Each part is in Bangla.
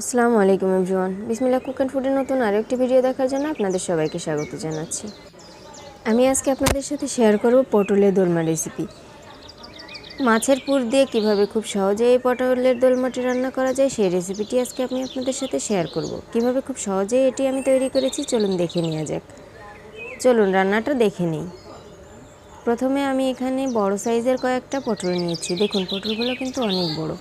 আসসালামু আলাইকুম এভরিওয়ান। বিসমিল্লা কুক অ্যান্ড ফুডের নতুন আরও একটি ভিডিও দেখার জন্য আপনাদের সবাইকে স্বাগত জানাচ্ছি। আমি আজকে আপনাদের সাথে শেয়ার করব পটলের দোলমা রেসিপি। মাছের পুর দিয়ে কীভাবে খুব সহজে এই পটলের দোলমাটি রান্না করা যায়, সেই রেসিপিটি আজকে আমি আপনাদের সাথে শেয়ার করব। কীভাবে খুব সহজেই এটি আমি তৈরি করেছি, চলুন দেখে নেওয়া যাক। চলুন রান্নাটা দেখে নিই। প্রথমে আমি এখানে বড় সাইজের কয়েকটা পটল নিয়েছি। দেখুন, পটলগুলো কিন্তু অনেক বড়।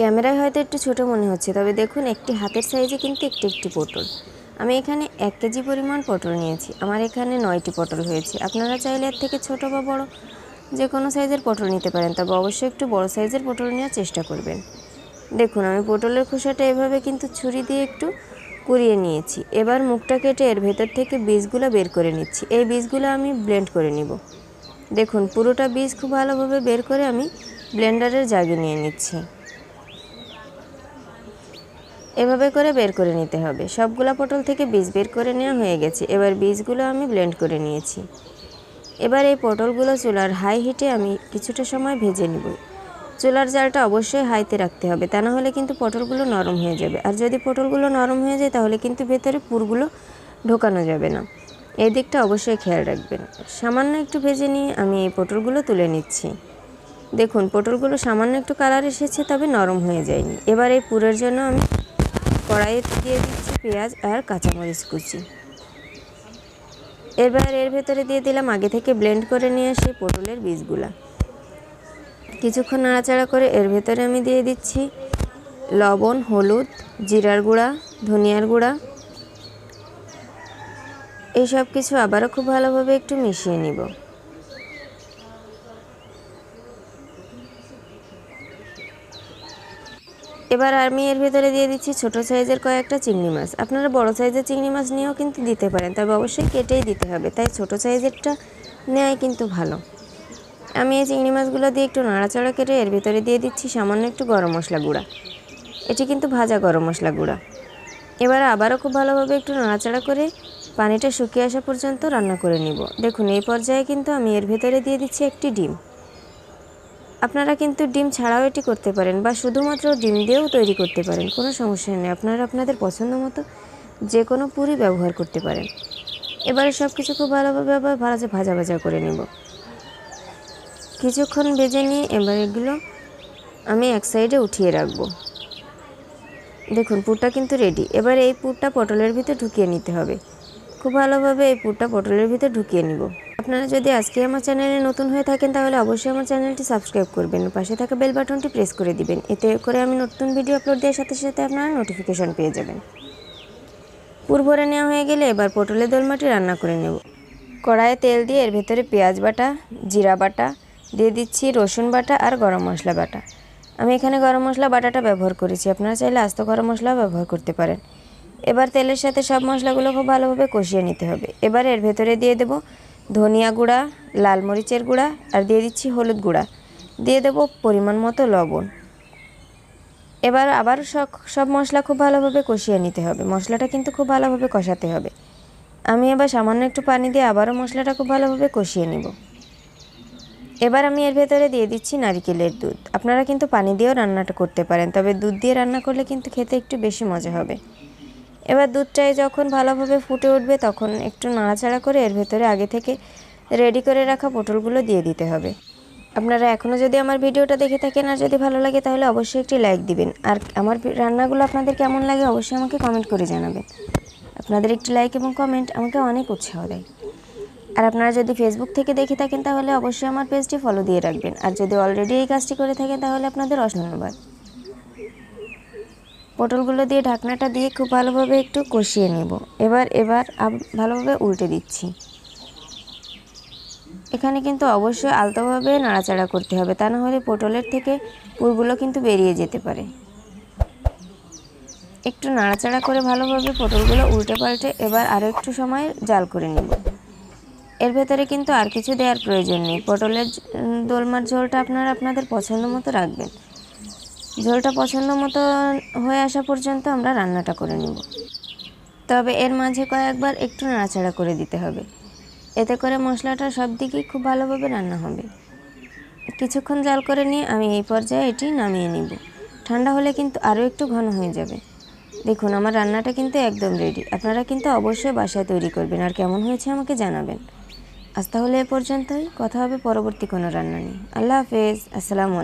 ক্যামেরায় হয়তো একটু ছোট মনে হচ্ছে, তবে দেখুন একটি হাতের সাইজে কিন্তু একটি একটি পটল। আমি এখানে এক কেজি পরিমাণ পটল নিয়েছি। আমার এখানে নয়টি পটল হয়েছে। আপনারা চাইলে এর থেকে ছোট বা বড় যে কোনো সাইজের পটল নিতে পারেন, তবে অবশ্যই একটু বড় সাইজের পটল নেওয়ার চেষ্টা করবেন। দেখুন, আমি পটলের খোসাটা এভাবে কিন্তু ছুরি দিয়ে একটু কুড়িয়ে নিয়েছি। এবার মুখটা কেটে এর ভেতর থেকে বীজগুলো বের করে নিচ্ছি। এই বীজগুলো আমি ব্লেন্ড করে নিব। দেখুন, পুরোটা বীজ খুব ভালোভাবে বের করে আমি ব্লেন্ডারের জাগে নিয়ে নিচ্ছি। এভাবে করে বের করে নিতে হবে। সবগুলা পটল থেকে বীজ বের করে নেওয়া হয়ে গেছে। এবার বীজগুলো আমি ব্লেন্ড করে নিয়েছি। এবার এই পটলগুলো চুলার হাই হিটে আমি কিছুটা সময় ভেজে নিব। চুলার জালটা অবশ্যই হাইতে রাখতে হবে, তা না হলে কিন্তু পটলগুলো নরম হয়ে যাবে। আর যদি পটলগুলো নরম হয়ে যায়, তাহলে কিন্তু ভেতরে পুরগুলো ঢোকানো যাবে না। এই দিকটা অবশ্যই খেয়াল রাখবেন। সামান্য একটু ভেজে নিয়ে আমি এই পটলগুলো তুলে নিচ্ছি। দেখুন, পটলগুলো সামান্য একটু কালার এসেছে, তবে নরম হয়ে যায়নি। এবার এই পুরের জন্য আমি কড়াইতে দিয়ে দিচ্ছি পেঁয়াজ আর কাঁচামরিচ কুচি। এবার এর ভেতরে দিয়ে দিলাম আগে থেকে ব্লেন্ড করে নিয়ে সেই পটলের বীজগুলা। কিছুক্ষণ নাড়াচাড়া করে এর ভেতরে আমি দিয়ে দিচ্ছি লবণ, হলুদ, জিরার গুঁড়া, ধনিয়ার গুঁড়া। এই সব কিছু আবারও খুব ভালোভাবে একটু মিশিয়ে নিব। এবার আমি এর ভেতরে দিয়ে দিচ্ছি ছোট সাইজের কয়েকটা চিংড়ি মাছ। আপনারা বড় সাইজের চিংড়ি মাছ নিয়েও কিন্তু দিতে পারেন, তবে অবশ্যই কেটেই দিতে হবে, তাই ছোট সাইজেরটা নেওয়াই কিন্তু ভালো। আমি এই চিংড়ি মাছগুলো দিয়ে একটু নাড়াচাড়া কেটে এর ভেতরে দিয়ে দিচ্ছি সামান্য একটু গরম মশলা গুঁড়া। এটি কিন্তু ভাজা গরম মশলা গুঁড়া। এবার আবারও খুব ভালোভাবে একটু নাড়াচাড়া করে পানিটা শুকিয়ে আসা পর্যন্ত রান্না করে নিব। দেখুন, এই পর্যায়ে কিন্তু আমি এর ভেতরে দিয়ে দিচ্ছি একটি ডিম। আপনারা কিন্তু ডিম ছাড়াও এটি করতে পারেন বা শুধুমাত্র ডিম দিয়েও তৈরি করতে পারেন, কোনো সমস্যা নেই। আপনারা আপনাদের পছন্দ মতো যে কোনো পুরি ব্যবহার করতে পারেন। এবারে সব কিছু খুব ভালোভাবে আবার ভাজা ভাজা ভাজা করে নেব। কিছুক্ষণ ভেজে নিয়ে এবার এগুলো আমি এক সাইডে উঠিয়ে রাখব। দেখুন, পুরটা কিন্তু রেডি এবার এই পুরটা পটলের ভিতর ঢুকিয়ে নিতে হবে। খুব ভালোভাবে এই পুরটা পটলের ভিতর ঢুকিয়ে নিব। আপনারা যদি আজকে আমার চ্যানেলে নতুন হয়ে থাকেন, তাহলে অবশ্যই আমার চ্যানেলটি সাবস্ক্রাইব করবেন। পাশে থাকা বেল বাটনটি প্রেস করে দিবেন। এতে করে আমি নতুন ভিডিও আপলোড দেওয়ার সাথে সাথে আপনারা নোটিফিকেশন পেয়ে যাবেন। পুর ভরে নেওয়া হয়ে গেলে এবার পটলের দোলমাটি রান্না করে নেব। কড়াইয়ে তেল দিয়ে এর ভেতরে পেঁয়াজ বাটা, জিরা বাটা, দিয়ে দিচ্ছি রসুন বাটা আর গরম মশলা বাটা। আমি এখানে গরম মশলা বাটাটা ব্যবহার করেছি। আপনারা চাইলে আস্ত গরম মশলা ব্যবহার করতে পারেন। এবার তেলের সাথে সব মশলাগুলো খুব ভালোভাবে কষিয়ে নিতে হবে। এবার এর ভেতরে দিয়ে দেব ধনিয়া গুঁড়া, লাল মরিচের গুঁড়া আর দিয়ে দিচ্ছি হলুদ গুঁড়া। দিয়ে দেব পরিমাণ মতো লবণ। এবার আবার সব মশলা খুব ভালোভাবে কষিয়ে নিতে হবে। মশলাটা কিন্তু খুব ভালোভাবে কষাতে হবে। আমি এবার সামান্য একটু পানি দিয়ে আবারও মশলাটা খুব ভালোভাবে কষিয়ে নিব। এবার আমি এর ভেতরে দিয়ে দিচ্ছি নারিকেলের দুধ। আপনারা কিন্তু পানি দিয়েও রান্নাটা করতে পারেন, তবে দুধ দিয়ে রান্না করলে কিন্তু খেতে একটু বেশি মজা হবে। এবার দুধটাই যখন ভালোভাবে ফুটে উঠবে তখন একটু নাড়াচাড়া করে এর ভেতরে আগে থেকে রেডি করে রাখা পটলগুলো দিয়ে দিতে হবে। আপনারা এখনও যদি আমার ভিডিওটা দেখে থাকেন আর যদি ভালো লাগে তাহলে অবশ্যই একটি লাইক দিবেন। আর আমার রান্নাগুলো আপনাদের কেমন লাগে অবশ্যই আমাকে কমেন্ট করে জানাবেন। আপনাদের একটি লাইক এবং কমেন্ট আমাকে অনেক উৎসাহ দেয়। আর আপনারা যদি ফেসবুক থেকে দেখে থাকেন তাহলে অবশ্যই আমার পেজটি ফলো দিয়ে রাখবেন। আর যদি অলরেডি এই কাজটি করে থাকেন তাহলে আপনাদের অসংখ্য পটলগুলো দিয়ে ঢাকনাটা দিয়ে খুব ভালোভাবে একটু কষিয়ে নেব। এবার এবার ভালোভাবে উল্টে দিচ্ছি। এখানে কিন্তু অবশ্যই আলতোভাবে নাড়াচাড়া করতে হবে, তা না হলে পটলের থেকে পুরগুলো কিন্তু বেরিয়ে যেতে পারে। একটু নাড়াচাড়া করে ভালোভাবে পটলগুলো উল্টে পাল্টে এবার আরও একটু সময় জাল করে নেব। এর ভেতরে কিন্তু আর কিছু দেওয়ার প্রয়োজন নেই। পটলের দোলমার ঝোলটা আপনারা আপনাদের পছন্দ মতো রাখবেন। ঝোলটা পছন্দ মতো হয়ে আসা পর্যন্ত আমরা রান্নাটা করে নিব। তবে এর মাঝে কয়েকবার একটু নাড়াচাড়া করে দিতে হবে। এতে করে মশলাটা সব দিকেই খুব ভালোভাবে রান্না হবে। কিছুক্ষণ জাল করে নিয়ে আমি এই পর্যায়ে এটি নামিয়ে নিব। ঠান্ডা হলে কিন্তু আরও একটু ঘন হয়ে যাবে। দেখুন, আমার রান্নাটা কিন্তু একদম রেডি। আপনারা কিন্তু অবশ্যই বাসায় তৈরি করবেন আর কেমন হয়েছে আমাকে জানাবেন। আজ তাহলে এ পর্যন্তই। কথা হবে পরবর্তী কোনো রান্না নিয়ে। আল্লাহ হাফেজ। আসসালামু